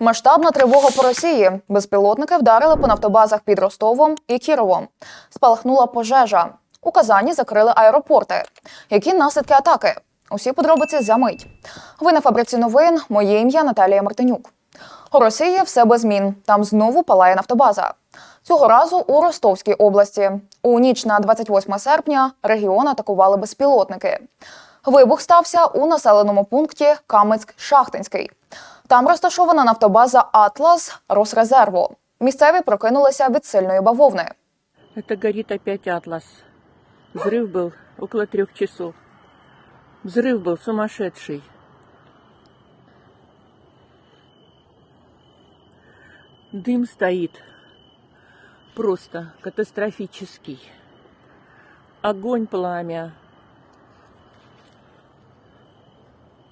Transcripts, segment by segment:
Масштабна тривога по Росії. Безпілотники вдарили по нафтобазах під Ростовом і Кіровом. Спалахнула пожежа. У Казані закрили аеропорти. Які наслідки атаки? Усі подробиці за мить. Ви на фабриці новин. Моє ім'я Наталія Мартинюк. У Росії все без змін. Там знову палає нафтобаза. Цього разу у Ростовській області. У ніч на 28 серпня регіон атакували безпілотники. Вибух стався у населеному пункті Каменськ-Шахтинський. Там розташована нафтобаза Атлас Росрезерву. Місцеві прокинулися від сильної бавовни. Это горит опять Атлас. Взрыв был около трех часов. Взрыв был сумасшедший. Дым стоит просто катастрофический. Огонь, пламя.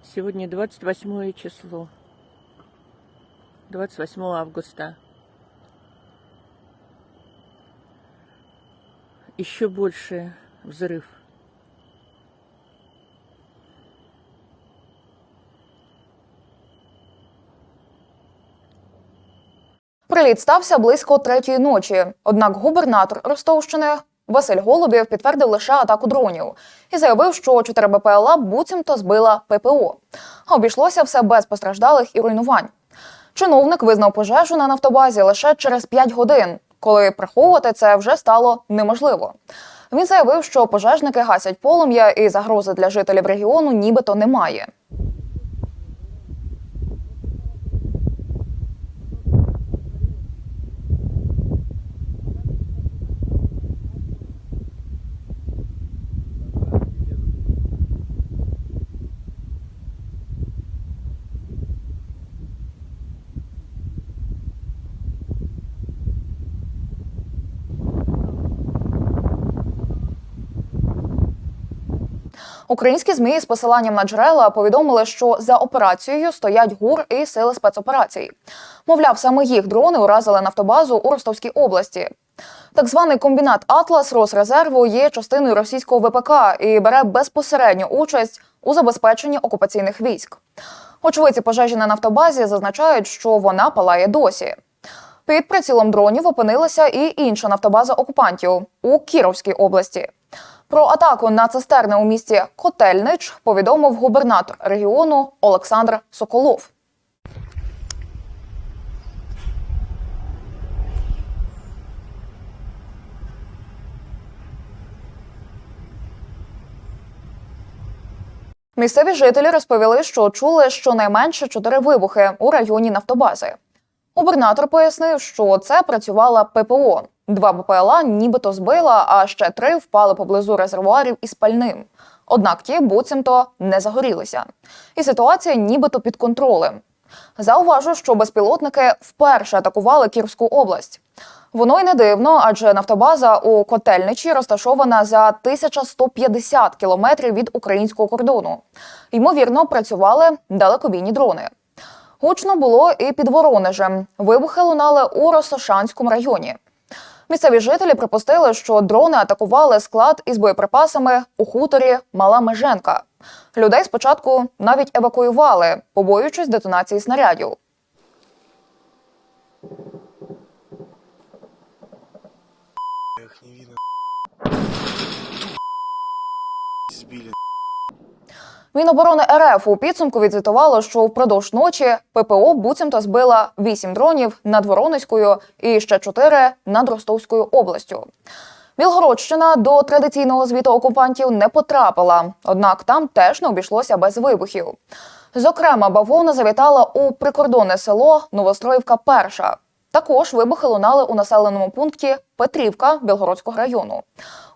Сегодня 28 число. 28 августа. Еще больше взрыв. Приліт стався близько третьої ночі. Однак губернатор Ростовщини Василь Голубєв підтвердив лише атаку дронів і заявив, що 4 БПЛА буцімто збила ППО. А обійшлося все без постраждалих і руйнувань. Чиновник визнав пожежу на нафтобазі лише через 5 годин, коли приховувати це вже стало неможливо. Він заявив, що пожежники гасять полум'я і загрози для жителів регіону нібито немає. Українські змі з посиланням на джерела повідомили, що за операцією стоять ГУР і сили спецоперацій. Мовляв, саме їх дрони уразили нафтобазу у Ростовській області. Так званий комбінат Атлас Росрезерву є частиною російського ВПК і бере безпосередню участь у забезпеченні окупаційних військ. Очевидці пожежі на нафтобазі зазначають, що вона палає досі. Під прицілом дронів опинилася і інша нафтобаза окупантів у Кіровській області. Про атаку на цистерни у місті Котельнич повідомив губернатор регіону Олександр Соколов. Місцеві жителі розповіли, що чули щонайменше чотири вибухи у районі нафтобази. Губернатор пояснив, що це працювала ППО. Два БПЛА нібито збила, а ще три впали поблизу резервуарів із пальним. Однак ті буцімто не загорілися. І ситуація нібито під контролем. Зауважу, що безпілотники вперше атакували Кірську область. Воно й не дивно, адже нафтобаза у Котельничі розташована за 1150 кілометрів від українського кордону. Ймовірно, працювали далекобійні дрони. Гучно було і під Воронежем. Вибухи лунали у Росошанському районі. Місцеві жителі припустили, що дрони атакували склад із боєприпасами у хуторі Мала Меженка. Людей спочатку навіть евакуювали, побоюючись детонації снарядів. Их не видно. Міноборони РФ у підсумку відзвітувало, що впродовж ночі ППО буцімто збила 8 дронів над Воронезькою і ще 4 над Ростовською областю. Білгородщина до традиційного звіту окупантів не потрапила, однак там теж не обійшлося без вибухів. Зокрема, бавовна завітала у прикордонне село Новостроївка Перша. Також вибухи лунали у населеному пункті Петрівка Білгородського району.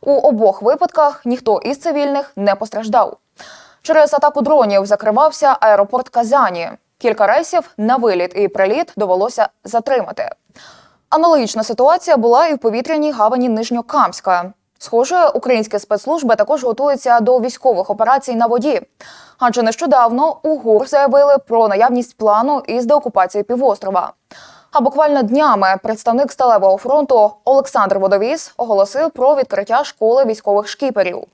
У обох випадках ніхто із цивільних не постраждав. Через атаку дронів закривався аеропорт Казані. Кілька рейсів на виліт і приліт довелося затримати. Аналогічна ситуація була і в повітряній гавані Нижньокамська. Схоже, українські спецслужби також готуються до військових операцій на воді. Адже нещодавно у ГУР заявили про наявність плану із деокупації півострова. А буквально днями представник Сталевого фронту Олександр Водовіс оголосив про відкриття школи військових шкіперів.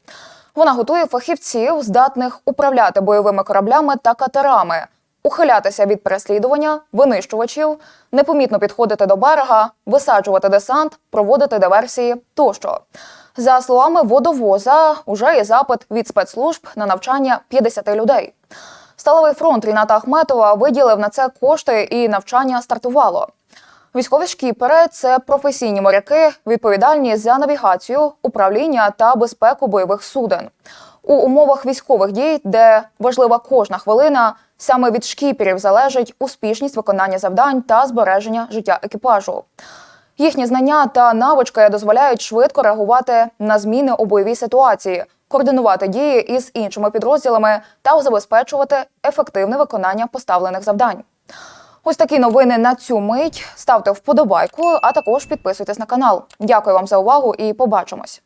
Вона готує фахівців, здатних управляти бойовими кораблями та катерами ухилятися від переслідування, винищувачів, непомітно підходити до берега, висаджувати десант, проводити диверсії тощо. За словами водовоза, уже є запит від спецслужб на навчання 50 людей. Сталевий фронт Ріната Ахметова виділив на це кошти і навчання стартувало. Військові шкіпери це професійні моряки, відповідальні за навігацію, управління та безпеку бойових суден. У умовах військових дій, де важлива кожна хвилина, саме від шкіперів залежить успішність виконання завдань та збереження життя екіпажу. Їхні знання та навички дозволяють швидко реагувати на зміни у бойовій ситуації, координувати дії із іншими підрозділами та забезпечувати ефективне виконання поставлених завдань. Ось такі новини на цю мить. Ставте вподобайку, а також підписуйтесь на канал. Дякую вам за увагу і побачимось.